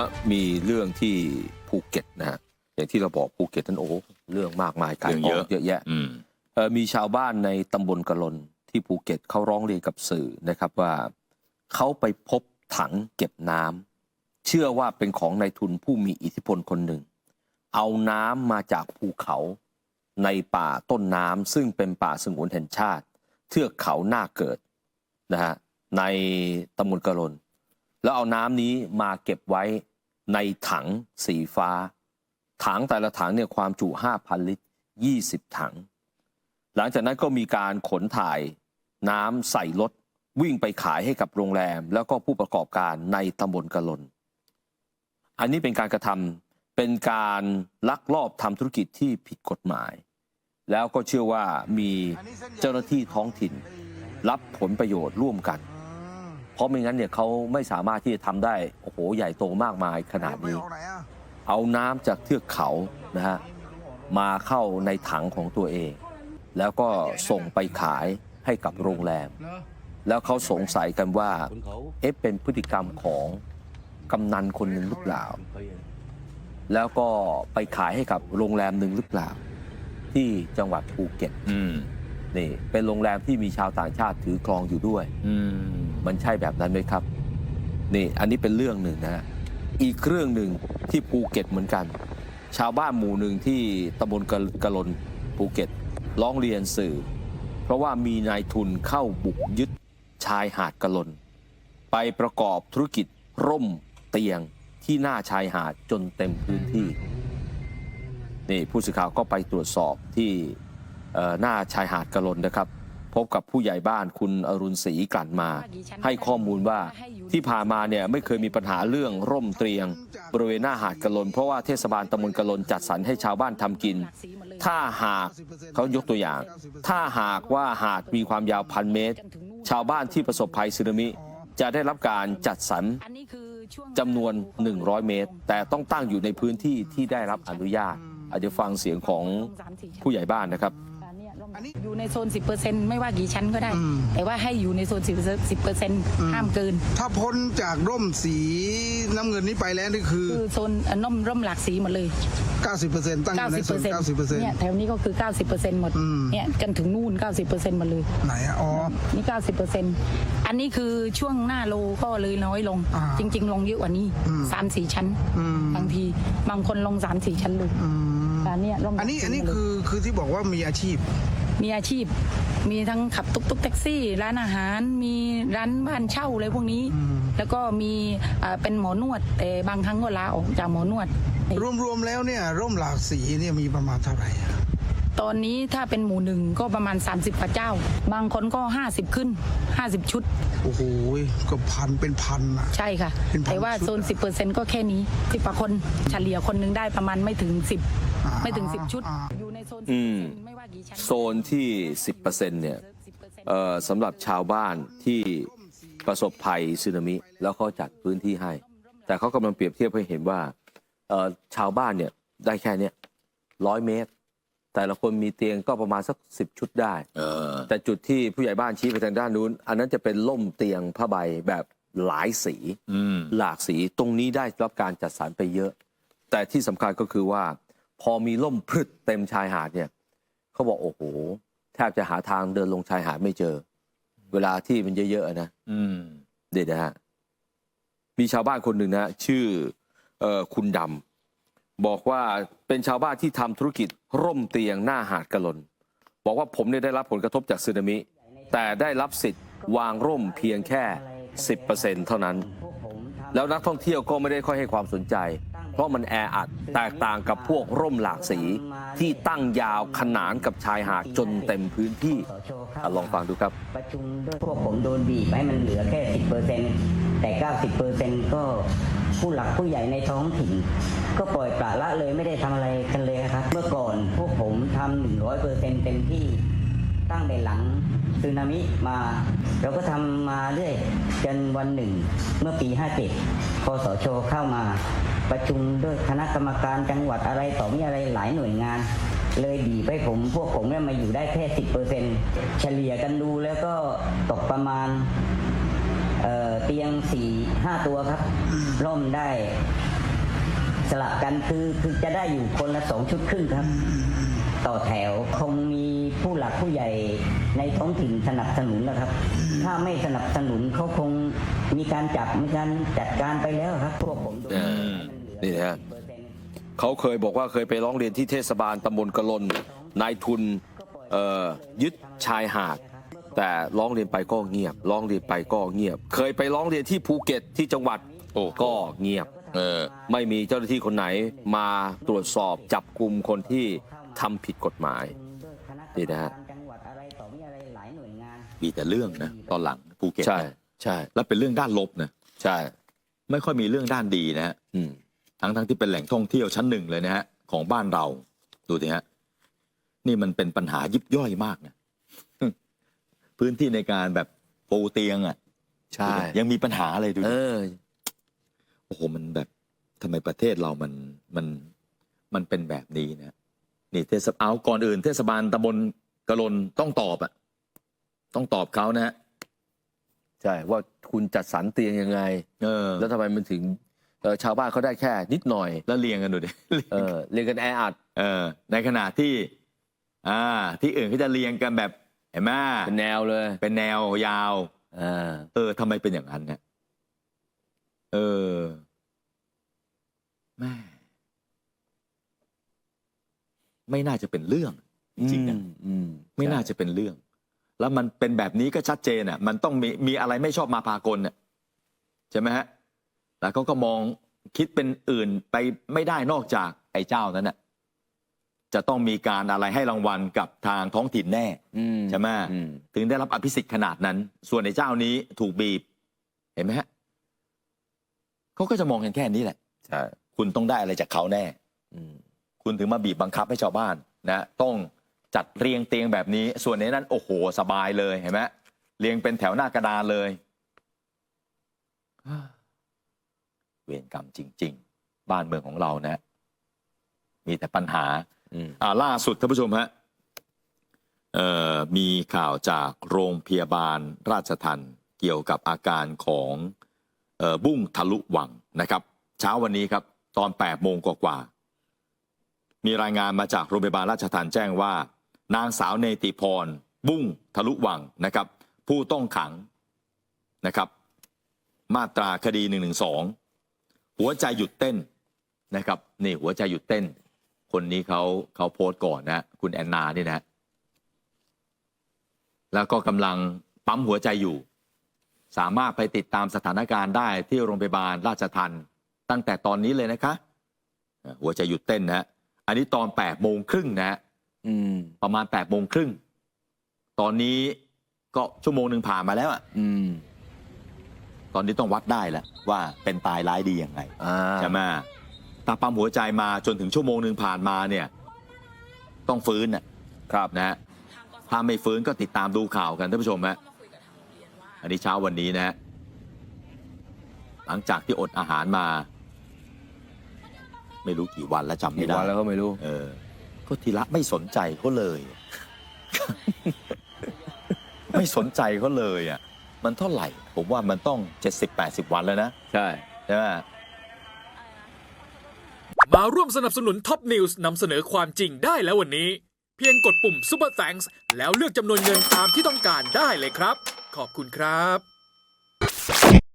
ว่ามีเรื่องที่ภูเก็ตนะฮะอย่างที่เราบอกภูเก็ตนั้นโอ้โหเรื่องมากมายกายเรื่องกเยองอะเยอะแยะอืมเอ่อมีชาวบ้านในตำบลกะลนที่ภูเก็ตเขาร้องเรียนกับสื่อนะครับว่าเขาไปพบถังเก็บน้ำเชื่อว่าเป็นของนายทุนผู้มีอิทธิพลคนหนึ่ง เอาน้ำมาจากภูเขาในป่าต้นน้ำซึ่งเป็นป่าสงวนแห่งชาติ เทือกเขาหน้าเกิดนะฮะในตำบลกะลนแล้วเอาน้ำนี้มาเก็บไว้ ในถังสีฟ้า ถังแต่ละถังเนี่ยความจุ 5,000 ลิตร 20 ถัง หลังจากนั้นก็มีการขนถ่ายน้ำใส่รถวิ่งไปขายให้กับโรงแรม แล้วก็ผู้ประกอบการในตำบลกะลน อันนี้เป็นการกระทำเป็นการลักลอบทำธุรกิจที่ผิดกฎหมาย แล้วก็เชื่อว่ามีเจ้าหน้าที่ท้องถิ่น รับผลประโยชน์ร่วมกัน ราะไม่งั้นเนี่ยเขาไม่สามารถที่จะทำได้โอ้โหใหญ่โตมากมายขนาดนี้ เอาน้ำจากเทือกเขานะฮะมาเข้าในถังของตัวเอง แล้วก็ส่งไปขายให้กับโรงแรม แล้วเขาสงสัยกันว่าเอ๊ะเป็นพฤติกรรมของกำนันคนหนึ่งหรือเปล่า แล้วก็ไปขายให้กับโรงแรมหนึ่งหรือเปล่า ที่จังหวัดภูเก็ต อืม นี่เป็นโรงแรมที่มีชาวต่างชาติถือครองอยู่ด้วย อืม มันใช่แบบนั้นไหมครับ นี่อันนี้เป็นเรื่องหนึ่งนะฮะอีกเรื่องหนึ่งที่ภูเก็ตเหมือนกัน ชาวบ้านหมู่หนึ่งที่ตำบลกะกะลนภูเก็ตร้องเรียนสื่อ เพราะว่ามีนายทุนเข้าบุกยึดชายหาดกะลน ไปประกอบธุรกิจร่มเตียงที่หน้าชายหาดจนเต็มพื้นที่นี่ผู้สื่อข่าวก็ไปตรวจสอบที่หน้าชายหาดกะลนนะครับ พบกับผู้ใหญ่บ้านคุณอรุณศรีกลั่นมา ให้ข้อมูลว่าที่ผ่านมาเนี่ยไม่เคยมีปัญหาเรื่องร่มเตียง บริเวณหน้าหาดกะลน เพราะว่าเทศบาลตำบลกะลนจัดสรรให้ชาวบ้านทำกิน ถ้าหากเขายกตัวอย่าง ถ้าหากว่าหาดมีความยาวพันเมตร ชาวบ้านที่ประสบภัยสึนามิ จะได้รับการจัดสรรอันนี้คือช่วงจำนวน 100 เมตร แต่ต้องตั้งอยู่ในพื้นที่ที่ได้รับอนุญาตอาจจะฟังเสียงของผู้ใหญ่บ้านนะครับ อันเนี้ยร่มอยู่ในโซน 10%ไม่ว่ากี่ชั้นก็ได้แต่ว่าให้อยู่ในโซน10%ห้ามเกิน ถ้าพ้นจากร่มสีน้ำเงินนี้ไปแล้วนี่คือ คือโซนอะร่มร่มหลากสีหมดเลย 90%ตั้งอยู่ในโซน90%เนี่ยแถวนี้ก็คือ 90%หมด อืม เนี่ยกันถึงนู่น 90%หมดเลย90%ไหนอะอ๋อ นี่ 90%อันนี้คือช่วงหน้าโลก็เลยน้อยลง อ่าจริง ๆ ลงเยอะกว่านี้อืม สามสี่ชั้น อืมบางทีบางคนลงสามสี่ชั้นเลยอืมแต่เนี่ยร่มอันนี้อันนี้คือคือที่บอกว่ามีอาชีพ มีอาชีพ มีทั้งขับตุ๊กตุ๊กแท็กซี่ ร้านอาหาร มีร้านบ้านเช่าอะไรพวกนี้อืมแล้วก็มีเอ่อเป็นหมอนวดแต่บางครั้งก็ลาออกจากหมอนวด รวมๆแล้วเนี่ยร่มหลากสีเนี่ยมีประมาณเท่าไหร่อะตอนนี้ถ้าเป็นหมู่หนึ่งก็ประมาณ 30กว่าเจ้า บางคนก็ 50 ขึ้น 50 ชุด โอ้โหก็พันเป็นพันอะใช่ค่ะเป็นพันแต่ว่าชุดโซน 10%ก็แค่นี้สิบกว่าคนเฉลี่ยคนหนึงได้ประมาณไม่ถึงอ่า10 ไม่ถึง 10 ชุดอ่าอยู่ในโซน อืม10%ไม่ว่ากี่ชั้นโซนที่ 10%เนี่ยเอ่อสำหรับชาวบ้านที่ประสบภัยสึนามิ แล้วเขาจัดพื้นที่ให้ แต่เขากำลังเปรียบเทียบให้เห็นว่าเอ่อชาวบ้านเนี่ยได้แค่เนี้ร้อยเมตร แต่ละคนมีเตียงก็ประมาณสักสิบชุดได้เออแต่จุดที่ผู้ใหญ่บ้านชี้ไปทางด้านนู้น อันนั้นจะเป็นล่มเตียงผ้าใบแบบหลายสีอืมหลากสีตรงนี้ได้รับการจัดสรรไปเยอะ แต่ที่สำคัญก็คือว่า พอมีล่มพรึดเต็มชายหาดเนี่ย เขาบอกโอ้โหแทบจะหาทางเดินลงชายหาดไม่เจอ เวลาที่มันเยอะๆนะอืมเด็ดนะฮะมีชาวบ้านคนหนึ่งนะชื่อเออคุณดำบอกว่าเป็นชาวบ้านที่ทำธุรกิจร่มเตียงหน้าหาดกะลน บอกว่าผมเนี่ยได้รับผลกระทบจากสึนามิ แต่ได้รับสิทธิ์วางร่มเพียงแค่ 10%เท่านั้น แล้วนักท่องเที่ยวก็ไม่ได้ค่อยให้ความสนใจ เพราะมันแออัดแตกต่างกับพวกร่มหลากสีที่ตั้งยาวขนานกับชายหาดจนเต็มพื้นที่อะลองฟังดูครับ ประชุมด้วยพวกผมโดนบีบให้มันเหลือแค่10%แต่90%ก็ผู้หลักผู้ใหญ่ในท้องถิ่น ก็ปล่อยปละละเลยไม่ได้ทำอะไรกันเลยครับ เมื่อก่อนพวกผมทำ100%เต็มที่ตั้งแต่หลังสึนามิมา เราก็ทำมาเรื่อยจนวันหนึ่ง เมื่อปี 57คสชเข้ามา ประชุมด้วยคณะกรรมการจังหวัดอะไรต่อมีอะไรหลายหน่วยงาน เลยบีบให้ผมพวกผมเนี่ยมาอยู่ได้แค่สิบเปอร์เซ็นเฉลี่ยกันดูแล้วก็ตกประมาณเอ่อเตียงสี่ห้าตัวครับร่มได้ สลับกันคือคือจะได้อยู่คนละสองชุดครึ่งครับ ต่อแถวคงมีผู้หลักผู้ใหญ่ในท้องถิ่นสนับสนุนนะครับ ถ้าไม่สนับสนุนเขาคงมีการจับมีการจัดการไปแล้วครับพวกผมโด นเออนี่นะฮะเขาเคยบอกว่าเคยไปร้องเรียนที่เทศบาลตำบลกะลนนายทุนเอ่อยึดชายหาด แต่ร้องเรียนไปก็เงียบ ร้องเรียนไปก็เงียบ เคยไปร้องเรียนที่ภูเก็ตที่จังหวัดโอ้ก็เงียบเออไม่มีเจ้าหน้าที่คนไหนมาตรวจสอบจับกลุ่มคนที่ทำผิดกฎหมายนี่นะฮะจังหวัดอะไรต่อมีอะไรหลายหน่วยงานมีแต่เรื่องนะตอนหลังภูเก็ตใช่นะใช่ แล้วเป็นเรื่องด้านลบนะใช่ ไม่ค่อยมีเรื่องด้านดีนะฮะอืม ทั้งทั้งที่เป็นแหล่งท่องเที่ยวชั้นหนึ่งเลยนะฮะของบ้านเรา ดูสิฮะนี่มันเป็นปัญหายิบย่อยมากนะพื้นที่ในการแบบปูเตียงอะใช่ ยังมีปัญหาเลยดูเอดิอโอ้โหมันแบบทำไมประเทศเรามันมันมันเป็นแบบนี้นะนี่เทศบาลเอาก่อนอื่น เทศบาลตำบลกะลนต้องตอบอะต้องตอบเขานะฮะใช่ว่าคุณจัดสรรเตียงยังไง เออ แล้วทำไมมันถึง เอ่อชาวบ้านเขาได้แค่นิดหน่อย แล้วเรียงกันดูดิ เออเรียนกันแออัดเออ ในขณะที่ อ่า ที่อื่นเขาจะเรียงกันแบบเห็นไหมเป็นแนวเลยเป็นแนวยาวอ่าเออทำไมเป็นอย่างนั้นเนี่ย เออแม่ไม่น่าจะเป็นเรื่องจริงๆนะอืมอืมไม่น่าจะเป็นเรื่อง แล้วมันเป็นแบบนี้ก็ชัดเจนอะ มันต้องมีมีอะไรไม่ชอบมาพากลเนี่ยใช่ไหมฮะ แล้วเขาก็มองคิดเป็นอื่นไปไม่ได้นอกจากไอ้เจ้านั้นน่ะจะต้องมีการอะไรให้รางวัลกับทางท้องถิ่นแน่อืมใช่ไหมอืมถึงได้รับอภิสิทธิ์ขนาดนั้น ส่วนในเจ้านี้ถูกบีบ เห็นไหมฮะเขาก็จะมองกันแค่นี้แหละใช่คุณต้องได้อะไรจากเขาแน่อืมคุณถึงมาบีบบังคับให้ชาวบ้านนะ ต้องจัดเรียงเตียงแบบนี้ ส่วนในนั้น โอ้โห สบายเลยเห็นไหมเรียงเป็นแถวหน้ากระดานเลย เวรกรรมจริง ๆ บ้านเมืองของเรานะ มีแต่ปัญหาอืมอ่าล่าสุดท่านผู้ชมฮะเอ่อมีข่าวจากโรงพยาบาลราชทันเกี่ยวกับอาการของเออบุ้งทะลุวังนะครับ เช้าวันนี้ครับ ตอน8โมงกว่าๆมีรายงานมาจากโรงพยาบาลราชทันแจ้งว่า นางสาวเนติพร บุ้งทะลุวังนะครับ ผู้ต้องขังนะครับ มาตราคดี1นึ หัวใจหยุดเต้นนะครับนี่หัวใจหยุดเต้น คนนี้เขาเขาโพสต์ก่อนนะคุณแอนนานี่นะแล้วก็กำลังปั๊มหัวใจอยู่ สามารถไปติดตามสถานการณ์ได้ที่โรงพยาบาลราชทันตั้งแต่ตอนนี้เลยนะคะอ่าหัวใจหยุดเต้นนะอันนี้ตอน8โมงครึ่งนะอืมประมาณ8โมงครึ่งตอนนี้ก็ชั่วโมงหนึ่งผ่านมาแล้วอะอืม ตอนนี้ต้องวัดได้แล้วว่าเป็นตายร้ายดียังไงอ่าใช่ไหมตาปั๊มหัวใจมาจนถึงชั่วโมงหนึ่งผ่านมาเนี่ย ต้องฟื้นน่ะครับนะฮะถ้าไม่ฟื้นก็ติดตามดูข่าวกันท่านผู้ชมฮะอันนี้เช้าวันนี้นะฮะหลังจากที่อดอาหารมา ไม่รู้กี่วันแล้วจำไม่กี่ได้วันแล้วก็ไม่รู้ เออก็ทีละไม่สนใจเขาเลย ไม่สนใจเขาเลยอะ มันเท่าไหร่ ผมว่ามันต้อง 70-80 วันแล้วนะ ใช่ ใช่ไหมมาร่วมสนับสนุนท็อปนิวส์นำเสนอความจริงได้แล้ววันนี้ เพียงกดปุ่ม Super Thanks แล้วเลือกจำนวนเงินตามที่ต้องการได้เลยครับ ขอบคุณครับ